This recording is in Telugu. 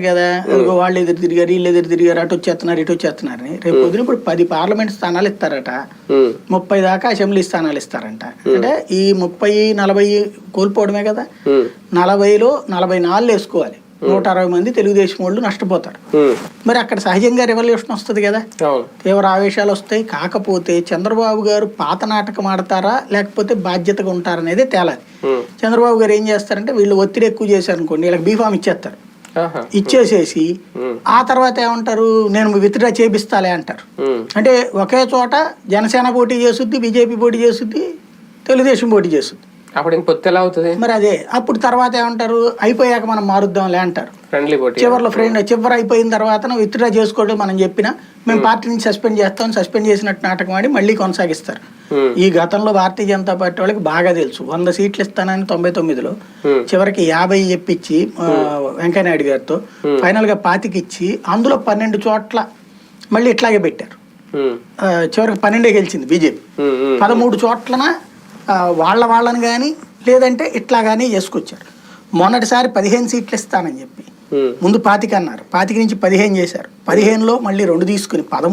కదా. వాళ్ళు ఎదురు తిరిగారు వీళ్ళు ఎదురు తిరిగారు అటు వచ్చేస్తున్నారు ఇటు వచ్చేస్తున్నారు రేపు పొద్దున ఇప్పుడు పది పార్లమెంట్ స్థానాలు ఇస్తారట. ముప్పై దాకా అసెంబ్లీ స్థానాలు ఇస్తారంట. అంటే ఈ ముప్పై నలభై కోల్పోవడమే కదా. నలభైలో నలభై నాలుగు వేసుకోవాలి. నూట అరవై మంది తెలుగుదేశం వాళ్ళు నష్టపోతారు. మరి అక్కడ సహజంగా రెవల్యూషన్ వస్తుంది కదా. తీవ్ర ఆవేశాలు వస్తాయి. కాకపోతే చంద్రబాబు గారు పాత నాటకం ఆడతారా లేకపోతే బాధ్యతగా ఉంటారనేది తేలాలి చంద్రబాబు గారు ఏం చేస్తారంటే వీళ్ళు ఒత్తిడి ఎక్కువ చేశారు అనుకోండి వీళ్ళకి బీఫామ్ ఇచ్చేస్తారు. ఇచ్చేసేసి ఆ తర్వాత ఏమంటారు నేను విత్డ్రా చేపిస్తాలే అంటారు. అంటే ఒకే చోట జనసేన పోటీ చేస్తుంది బీజేపీ పోటీ చేస్తుంది తెలుగుదేశం పోటీ చేస్తుంది. అప్పుడు పొత్తు ఎలా అవుతుంది? మరి అదే అప్పుడు తర్వాత ఏమంటారు అయిపోయాక మనం మారుద్దాంలే అంటారు. చివరిలో ఫ్రెండ్ చివరి అయిపోయిన తర్వాత విత్డ్రా చేసుకోవడం మనం చెప్పినా మేము పార్టీ నుంచి సస్పెండ్ చేస్తాం సస్పెండ్ చేసినట్టు నాటకం ఆడి మళ్ళీ కొనసాగిస్తారు. ఈ గతంలో భారతీయ జనతా పార్టీ వాళ్ళకి బాగా తెలుసు. వంద సీట్లు ఇస్తానని తొంభై తొమ్మిదిలో ఉమ్, చివరికి యాభై చెప్పించి ఆ, వెంకయ్యనాయుడు గారితో ఫైనల్గా పాతికి ఇచ్చి అందులో పన్నెండు చోట్ల మళ్ళీ ఇట్లాగే పెట్టారు. చివరికి పన్నెండే గెలిచింది బీజేపీ. పదమూడు చోట్లన వాళ్ళ వాళ్ళని కానీ లేదంటే ఇట్లా కానీ చేసుకొచ్చారు మొన్నటిసారి పదిహేను సీట్లు ఇస్తానని చెప్పి. ముందు పాతిక అన్నారు పాతిక నుంచి పదిహేను చేశారు. పదిహేనులో మళ్ళీ రెండు తీసుకుని పదమూడు